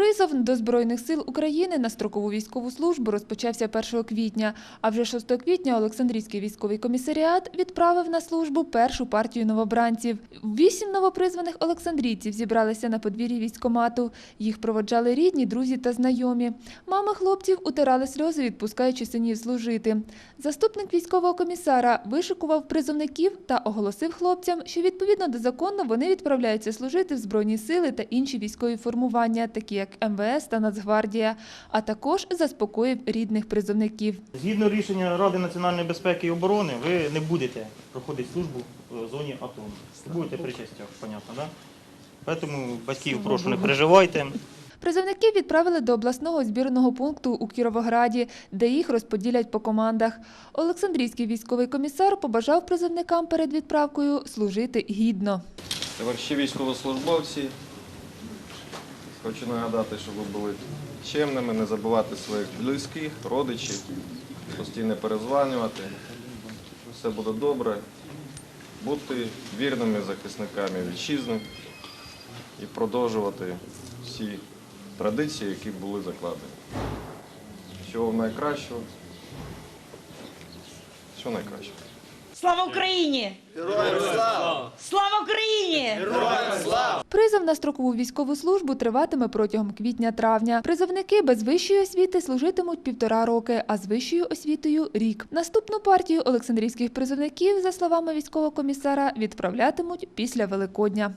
Призов до Збройних сил України на строкову військову службу розпочався 1 квітня, а вже 6 квітня Олександрійський військовий комісаріат відправив на службу першу партію новобранців. Вісім новопризваних олександрійців зібралися на подвір'ї військомату. Їх проводжали рідні, друзі та знайомі. Мами хлопців утирали сльози, відпускаючи синів служити. Заступник військового комісара вишикував призовників та оголосив хлопцям, що відповідно до закону вони відправляються служити в Збройні сили та інші військові формування, такі як МВС та Нацгвардія, а також заспокоїв рідних призовників. Згідно рішення Ради національної безпеки і оборони, ви не будете проходити службу в зоні АТО. Будете при частях, понятно, да? Тому батьків прошу не переживайте. Призовників відправили до обласного збірного пункту у Кіровограді, де їх розподілять по командах. Олександрійський військовий комісар побажав призовникам перед відправкою служити гідно. Товариші військовослужбовці, хочу нагадати, щоб ви були чемними, не забувати своїх близьких, родичів, постійно перезванювати. Все буде добре. Бути вірними захисниками вітчизни і продовжувати всі традиції, які були закладені. Всього найкращого. Всього найкращого. Слава Україні! Героям слава! Слава Україні! Призов на строкову військову службу триватиме протягом квітня-травня. Призовники без вищої освіти служитимуть півтора роки, а з вищою освітою рік. Наступну партію олександрійських призовників, за словами військового комісара, відправлятимуть після Великодня.